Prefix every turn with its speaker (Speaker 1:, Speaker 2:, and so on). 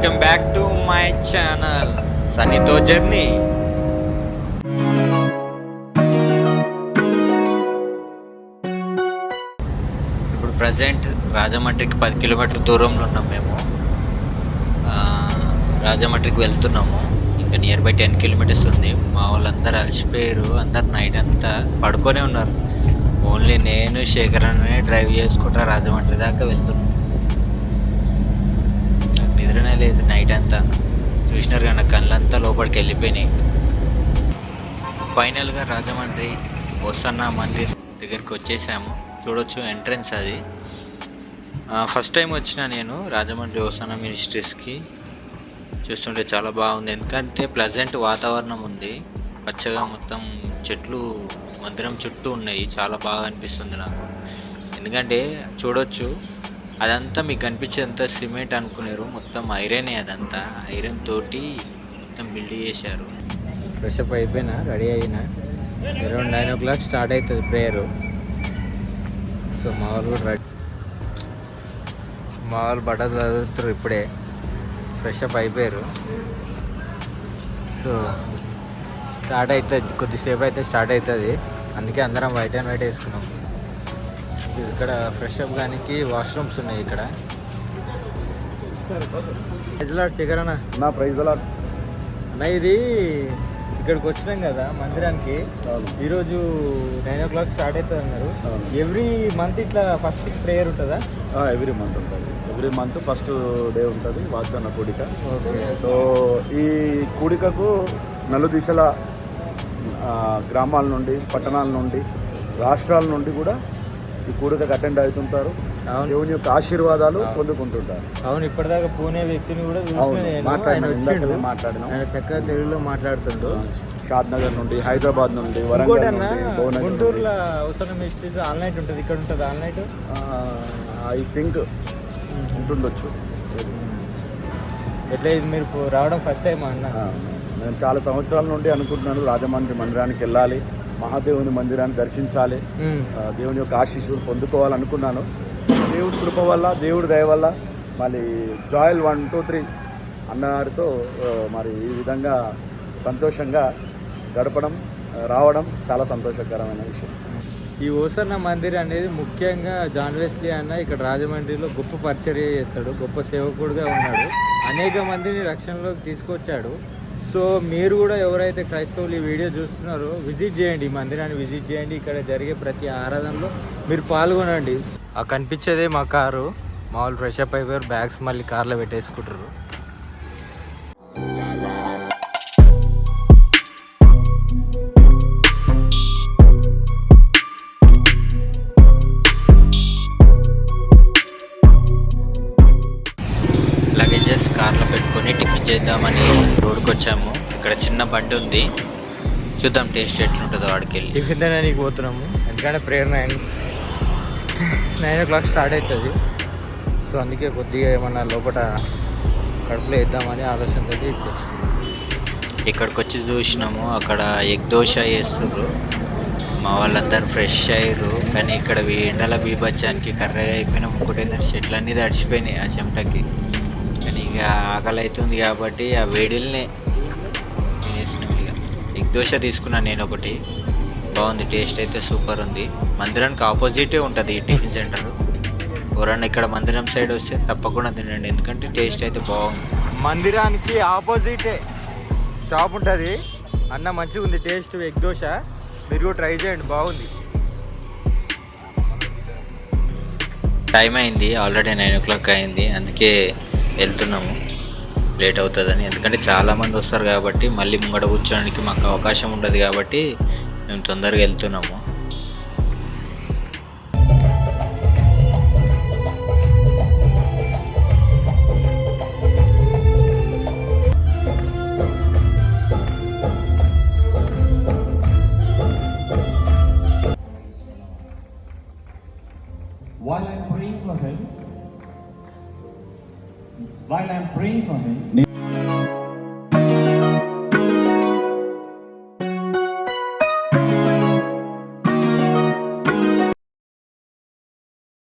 Speaker 1: Welcome back to my channel సనీతో journey ఇప్పుడు present రాజమండ్రికి పది కిలోమీటర్ల దూరంలో ఉన్నాం మేము. రాజమండ్రికి వెళ్తున్నాము. ఇంకా నియర్ బై టెన్ కిలోమీటర్స్ ఉంది. మా వాళ్ళందరూ అలసిపోయారు. అందరు నైట్ అంతా పడుకొనే ఉన్నారు. ఓన్లీ నేను శేఖర్ అనే డ్రైవ్ చేసుకుంటా రాజమండ్రి దాకా వెళ్తున్నాం. లేదు నైట్ అంతా. చూసినారు కానీ కళ్ళంతా లోపలికి వెళ్ళిపోయినాయి. ఫైనల్గా రాజమండ్రి వసన్న మందిర్ దగ్గరికి వచ్చేసాము. చూడొచ్చు ఎంట్రన్స్ అది. ఫస్ట్ టైం వచ్చిన నేను రాజమండ్రి వసన్న మినిస్ట్రీస్కి చూస్తుంటే చాలా బాగుంది. ఎందుకంటే ప్లజెంట్ వాతావరణం ఉంది. పచ్చగా మొత్తం చెట్లు మందిరం చుట్టూ ఉన్నాయి. చాలా బాగా అనిపిస్తుంది నాకు. ఎందుకంటే చూడొచ్చు అదంతా మీకు కనిపించేదంతా సిమెంట్ అనుకున్నారు మొత్తం ఐరనే అదంతా. ఐరన్ తోటి మొత్తం బిల్డ్ చేశారు. ఫ్రెషప్ అయిపోయినా రెడీ అయినా. Around nine o'clock start అవుతుంది ప్రేయర్. సో మా వాళ్ళు కూడా రెడీ. మా వాళ్ళు బట్టలు చదువుతారు ఇప్పుడే. ఫ్రెష్ అప్ అయిపోయారు. సో స్టార్ట్ అవుతుంది కొద్దిసేపు అయితే స్టార్ట్ అవుతుంది. అందుకే అందరం వైట్ అండ్ వైట్ వేసుకున్నాం. ఇక్కడ ఫ్రెష్ అప్ కానీ వాష్రూమ్స్ ఉన్నాయి ఇక్కడ.
Speaker 2: నా ప్రైజ్ అలా
Speaker 1: అన్న ఇది ఇక్కడికి వచ్చినాం కదా మందిరానికి. ఈరోజు నైన్ ఓ క్లాక్ స్టార్ట్ అవుతుంది అన్నారు. ఎవ్రీ మంత్ ఇట్లా ఫస్ట్ ప్రేయర్ ఉంటుందా?
Speaker 2: ఎవ్రీ మంత్ ఉంటుంది. ఎవ్రీ మంత్ ఫస్ట్ డే ఉంటుంది వాగ్దాన కూడిక.
Speaker 1: ఓకే.
Speaker 2: సో ఈ కూడికకు నలుదిశల గ్రామాల నుండి పట్టణాల నుండి రాష్ట్రాల నుండి కూడా ఈ కూడికకు అటెండ్ అవుతుంటారు. దేవుని యొక్క ఆశీర్వాదాలు పొందుకుంటుంటారు.
Speaker 1: అవును ఇప్పటిదాకా పూణే వ్యక్తిని కూడా
Speaker 2: మాట్లాడినాం.
Speaker 1: చక్కగా తెలుగులో మాట్లాడుతుండు.
Speaker 2: షాద్ నగర్ నుండి హైదరాబాద్ నుండి వరంగల్.
Speaker 1: గుంటూరులో అవసరం ఆల్ నైట్ ఉంటుంది ఇక్కడ ఉంటుంది ఆల్ నైట్
Speaker 2: ఐ థింక్ ఉంటుండొచ్చు.
Speaker 1: ఎట్లా ఇది మీరు రావడం ఫస్ట్ టైం అన్న?
Speaker 2: నేను చాలా సంవత్సరాల నుండి అనుకుంటున్నాను రాజమండ్రి మందిరానికి వెళ్ళాలి. మహాదేవుని మందిరాన్ని దర్శించాలి. దేవుని యొక్క ఆశీస్సులు పొందుకోవాలనుకున్నాను. దేవుడి కృప వల్ల దేవుడి దయ వల్ల మళ్ళీ జాయిల్ వన్ టూ త్రీ అన్నగారితో మరి ఈ విధంగా సంతోషంగా గడపడం రావడం చాలా సంతోషకరమైన విషయం.
Speaker 1: ఈ ఓసన్న మందిర్ అనేది ముఖ్యంగా జాన్ వెస్లీ అన్న ఇక్కడ రాజమండ్రిలో గొప్ప పరిచర్య చేస్తాడు గొప్ప సేవకుడుగా ఉన్నాడు. అనేక మందిని రక్షణలోకి తీసుకొచ్చాడు. సో మీరు కూడా ఎవరైతే క్రైస్తవులు ఈ వీడియో చూస్తున్నారో విజిట్ చేయండి ఈ మందిరాన్ని విజిట్ చేయండి. ఇక్కడ జరిగే ప్రతి ఆరాధనలో మీరు పాల్గొనండి. ఆ కనిపించేదే మా కారు. మామూలు ఫ్రెష్ అప్ అయిపోయారు. బ్యాగ్స్ మళ్ళీ కార్లో పెట్టేసుకుంటారు. కార్లో పెట్టుకొని టిఫిన్ చేద్దామని రోడ్కి వచ్చాము ఇక్కడ చిన్న బండి ఉంది. చూద్దాం టేస్ట్ ఎట్లుంటుందో వాడికి వెళ్ళి టిఫిన్ తినడానికి పోతున్నాము. ఎందుకంటే prayer nine nine o'clock start అవుతుంది సో అందుకే కొద్దిగా ఏమన్నా లోపల కడుపులో వేద్దామని ఆలోచనతో ఇక్కడికి వచ్చి చూసినాము. అక్కడ ఎగ్ దోశ వేస్తుర్రు మా వాళ్ళందరూ ఫ్రెష్ అయ్యారు కానీ ఇక్కడ ఎండల బీభత్సానికి కర్రగా అయిపోయిన. ముక్కుటి చెట్లు అన్నీ తడిచిపోయినాయి ఆ చెమటకి. కానీ ఇక ఆకలి అవుతుంది కాబట్టి ఆ వేడిల్నే తినేసినాం ఇక. ఎగ్ దోశ తీసుకున్నాను నేను ఒకటి. బాగుంది టేస్ట్ అయితే సూపర్ ఉంది. మందిరానికి ఆపోజిటే ఉంటుంది ఈ టిఫిన్ సెంటర్. ఎవరన్నా ఇక్కడ మందిరం సైడ్ వస్తే తప్పకుండా తినండి ఎందుకంటే టేస్ట్ అయితే బాగుంది. మందిరానికి ఆపోజిటే షాప్ ఉంటుంది. అన్న మంచిగా ఉంది టేస్ట్ ఎగ్ దోశ. మీరు కూడా ట్రై చేయండి బాగుంది. టైం అయింది ఆల్రెడీ నైన్ ఓ క్లాక్ అయింది. అందుకే వెళ్తున్నాము. లేట్ అవుతుందని. ఎందుకంటే చాలా మంది వస్తారు కాబట్టి మళ్ళీ ముంగడ కూర్చోడానికి మాకు అవకాశం ఉండదు కాబట్టి మేము తొందరగా వెళ్తున్నాము.
Speaker 3: While I'm praying for him, while I'm praying for him,